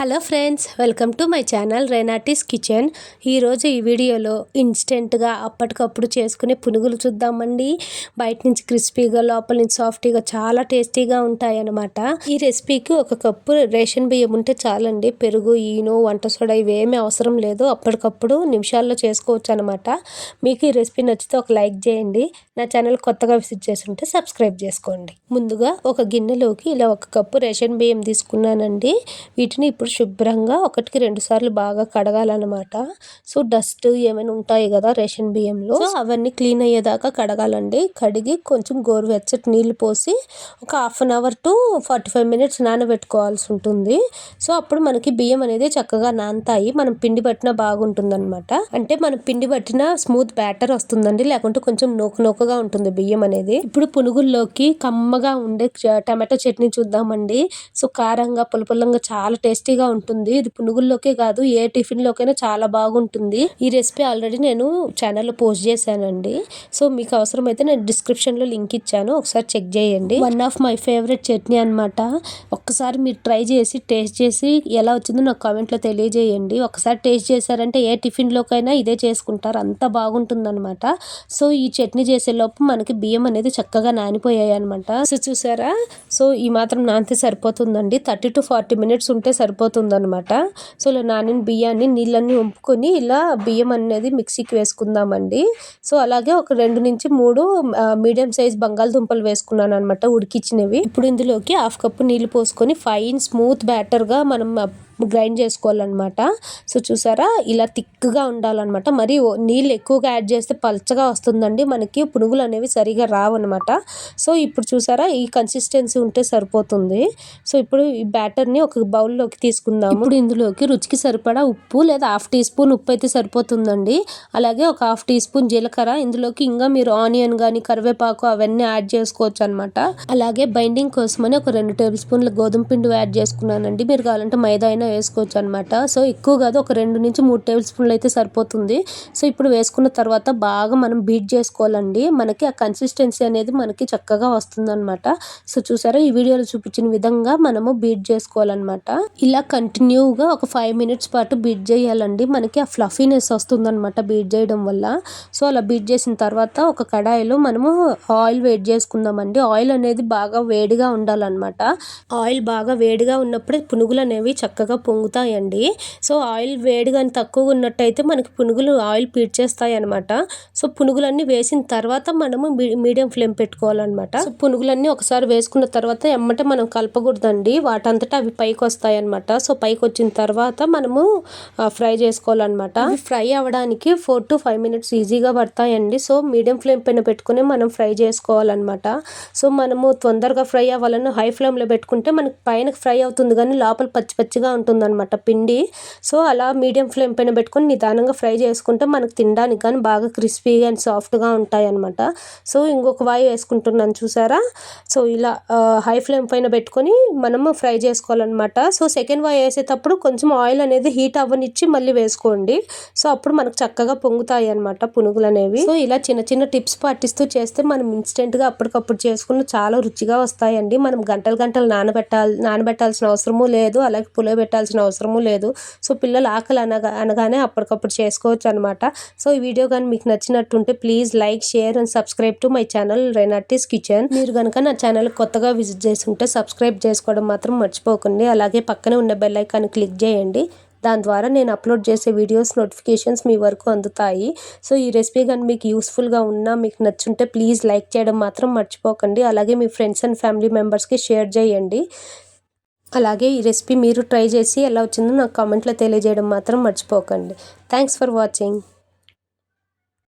Hello friends welcome to my channel Renati's kitchen. ఈరోజు ఈ వీడియోలో ఇన్స్టెంట్గా అప్పటికప్పుడు చేసుకునే పునుగులు చూద్దామండి. బయట నుంచి క్రిస్పీగా లోపల నుంచి సాఫ్టీగా చాలా టేస్టీగా ఉంటాయన్నమాట. ఈ రెసిపీకి ఒక కప్పు రేషన్ బియ్యం ఉంటే చాలండి. పెరుగు ఈను వంట సోడా ఇవేమీ అవసరం లేదు. అప్పటికప్పుడు నిమిషాల్లో చేసుకోవచ్చు అనమాట మీకు ఈ రెసిపీ నచ్చితే ఒక లైక్ చేయండి. నా ఛానల్ కొత్తగా విజిట్ చేస్తుంటే సబ్స్క్రైబ్ చేసుకోండి. ముందుగా ఒక గిన్నెలోకి ఇలా ఒక కప్పు రేషన్ బియ్యం తీసుకున్నానండి. వీటిని ఇప్పుడు శుభ్రంగా ఒకటికి రెండు సార్లు బాగా కడగాలన్నమాట. సో డస్ట్ ఏమైనా ఉంటాయి కదా రేషన్ బియ్యంలో. అవన్నీ క్లీన్ అయ్యేదాకా కడగాలండి. కడిగి కొంచెం గోరువెచ్చటి నీళ్ళు పోసి ఒక half an hour to forty five minutes నానబెట్టుకోవాల్సి ఉంటుంది. సో అప్పుడు మనకి బియ్యం అనేది చక్కగా నానతాయి. మనం పిండి పట్టినా బాగుంటుంది అనమాట అంటే మనం పిండి పట్టిన స్మూత్ బ్యాటర్ వస్తుందండి. లేకుంటే కొంచెం నోకు నోకగా ఉంటుంది బియ్యం అనేది. ఇప్పుడు పునుగుల్లోకి కమ్మగా ఉండే టమాటో చట్నీ చూద్దామండి. సో కారంగా పులపులంగా చాలా టేస్టీ టేస్టీగా ఉంటుంది. ఇది పునుగుల్లోకే కాదు ఏ టిఫిన్లోకైనా చాలా బాగుంటుంది. ఈ రెసిపీ ఆల్రెడీ నేను ఛానల్లో పోస్ట్ చేశానండి. సో మీకు అవసరమైతే నేను డిస్క్రిప్షన్లో లింక్ ఇచ్చాను. ఒకసారి చెక్ చేయండి. One of my favourite chutney అనమాట ఒక్కసారి మీరు ట్రై చేసి టేస్ట్ చేసి ఎలా వచ్చిందో నాకు కామెంట్లో తెలియజేయండి. ఒకసారి టేస్ట్ చేశారంటే ఏ టిఫిన్లోకైనా ఇదే చేసుకుంటారు. అంత బాగుంటుందన్నమాట. సో ఈ చట్నీ చేసే లోపు మనకి బియ్యం అనేది చక్కగా నానిపోయాయి అనమాట సో చూసారా? సో ఈ మాత్రం నానితే సరిపోతుందండి. థర్టీ టు ఫార్టీ మినిట్స్ ఉంటే సరిపోతుంది అనమాట సో ఇలా నానిన బియ్యాన్ని నీళ్ళన్నీ ఉంపుకొని ఇలా బియ్యం అనేది మిక్సీకి వేసుకుందామండి. సో అలాగే ఒక రెండు నుంచి మూడు మీడియం సైజ్ బంగాళదుంపలు వేసుకున్నాను అనమాట ఉడికిచ్చినవి. ఇప్పుడు ఇందులోకి హాఫ్ కప్పు నీళ్ళు పోసుకొని ఫైన్ స్మూత్ బ్యాటర్గా మనం గ్రైండ్ చేసుకోవాలన్నమాట. సో చూసారా? ఇలా థిక్గా ఉండాలన్నమాట. మరి నీళ్ళు ఎక్కువగా యాడ్ చేస్తే పల్చగా వస్తుందండి. మనకి పునుగులు అనేవి సరిగా రావన్నమాట. సో ఇప్పుడు చూసారా? ఈ కన్సిస్టెన్సీ ఉంటే సరిపోతుంది. సో ఇప్పుడు ఈ బ్యాటర్ని ఒక బౌల్లోకి తీసుకుందాము. ఇప్పుడు ఇందులోకి రుచికి సరిపడా ఉప్పు లేదా హాఫ్ టీ స్పూన్ ఉప్పు అయితే సరిపోతుందండి. అలాగే ఒక హాఫ్ టీ స్పూన్ జీలకర్ర. ఇందులోకి ఇంకా మీరు ఆనియన్ కానీ కరివేపాకు అవన్నీ యాడ్ చేసుకోవచ్చు అనమాట అలాగే బైండింగ్ కోసమని ఒక రెండు టేబుల్ స్పూన్ల గోధుమ పిండి యాడ్ చేసుకున్నానండి. మీరు కావాలంటే మైదా అయినా వేసుకోవచ్చు అనమాట సో ఎక్కువ కాదు ఒక రెండు నుంచి మూడు టేబుల్ స్పూన్లు అయితే సరిపోతుంది. సో ఇప్పుడు వేసుకున్న తర్వాత బాగా మనం బీట్ చేసుకోవాలండి. మనకి ఆ కన్సిస్టెన్సీ అనేది మనకి చక్కగా వస్తుంది అనమాట సో చూసారా ఈ వీడియోలో చూపించిన విధంగా మనము బీట్ చేసుకోవాలన్నమాట. ఇలా కంటిన్యూగా ఒక ఫైవ్ మినిట్స్ పాటు బీట్ చేయాలండి. మనకి ఆ ఫ్లఫీనెస్ వస్తుందన్నమాట బీట్ చేయడం వల్ల. సో అలా బీట్ చేసిన తర్వాత ఒక కడాయిలో మనము ఆయిల్ వేడి చేసుకుందామండి. ఆయిల్ అనేది బాగా వేడిగా ఉండాలన్నమాట. ఆయిల్ బాగా వేడిగా ఉన్నప్పుడే పునుగులు అనేవి చక్కగా పొంగుతాయండి. సో ఆయిల్ వేడిగానే తక్కువగా ఉన్నట్టయితే మనకి పునుగులు ఆయిల్ పీడ్చేస్తాయి అనమాట సో పునుగులన్నీ వేసిన తర్వాత మనము మీడియం ఫ్లేమ్ పెట్టుకోవాలన్నమాట. సో పునుగులన్నీ ఒకసారి వేసుకున్న తర్వాత ఎమ్మటే మనం కలపకూడదండి. వాటంతటా అవి పైకి వస్తాయి అనమాట సో పైకి వచ్చిన తర్వాత మనము ఫ్రై చేసుకోవాలన్నమాట. ఫ్రై అవ్వడానికి ఫోర్ టు ఫైవ్ మినిట్స్ ఈజీగా పడతాయండి. సో మీడియం ఫ్లేమ్ పైన పెట్టుకుని మనం ఫ్రై చేసుకోవాలన్నమాట. సో మనము తొందరగా ఫ్రై అవ్వాలని హై ఫ్లేమ్లో పెట్టుకుంటే మనకి పైన ఫ్రై అవుతుంది కానీ లోపల పచ్చి పచ్చిగా ఉంటుంది అనమాట పిండి. సో అలా మీడియం ఫ్లేమ్ పైన పెట్టుకొని నిదానంగా ఫ్రై చేసుకుంటే మనకు తినడానికి కానీ బాగా క్రిస్పీగా అండ్ సాఫ్ట్గా ఉంటాయి అనమాట సో ఇంకొక వాయి వేసుకుంటున్నాను చూసారా? సో ఇలా హై ఫ్లేమ్ పైన పెట్టుకొని మనము ఫ్రై చేసుకోవాలన్నమాట. సో సెకండ్ వాయి వేసేటప్పుడు కొంచెం ఆయిల్ అనేది హీట్ అవ్వనిచ్చి మళ్ళీ వేసుకోండి. సో అప్పుడు మనకు చక్కగా పొంగుతాయి అనమాట పునుగులు అనేవి. సో ఇలా చిన్న చిన్న టిప్స్ పాటిస్తూ చేస్తే మనం ఇన్స్టెంట్గా అప్పటికప్పుడు చేసుకుని చాలా రుచిగా వస్తాయండి. మనం గంటలు గంటలు నానబెట్టాలి నానబెట్టాల్సిన అవసరము లేదు. అలాగే పులియబెట్టాల్సిన పెట్టాల్సిన అవసరము లేదు. సో పిల్లలు ఆకలి అనగా అనగానే అప్పటికప్పుడు చేసుకోవచ్చు అనమాట సో ఈ వీడియో కానీ మీకు నచ్చినట్టుంటే please like share and subscribe to my channel Renati's kitchen. మీరు కనుక నా ఛానల్ కొత్తగా విజిట్ చేసి ఉంటే సబ్స్క్రైబ్ చేసుకోవడం మాత్రం మర్చిపోకండి. అలాగే పక్కనే ఉన్న బెల్ ఐకాన్ క్లిక్ చేయండి. దాని ద్వారా నేను అప్లోడ్ చేసే వీడియోస్ నోటిఫికేషన్స్ మీ వరకు అందుతాయి. సో ఈ రెసిపీ కానీ మీకు యూస్ఫుల్గా ఉన్నా మీకు నచ్చుంటే ప్లీజ్ లైక్ చేయడం మాత్రం మర్చిపోకండి. అలాగే మీ ఫ్రెండ్స్ అండ్ ఫ్యామిలీ మెంబర్స్కి షేర్ చేయండి. అలాగే ఈ రెసిపీ మీరు ట్రై చేసి ఎలా వచ్చిందో నాకు కామెంట్లో తెలియజేయడం మాత్రం మర్చిపోకండి. Thanks for watching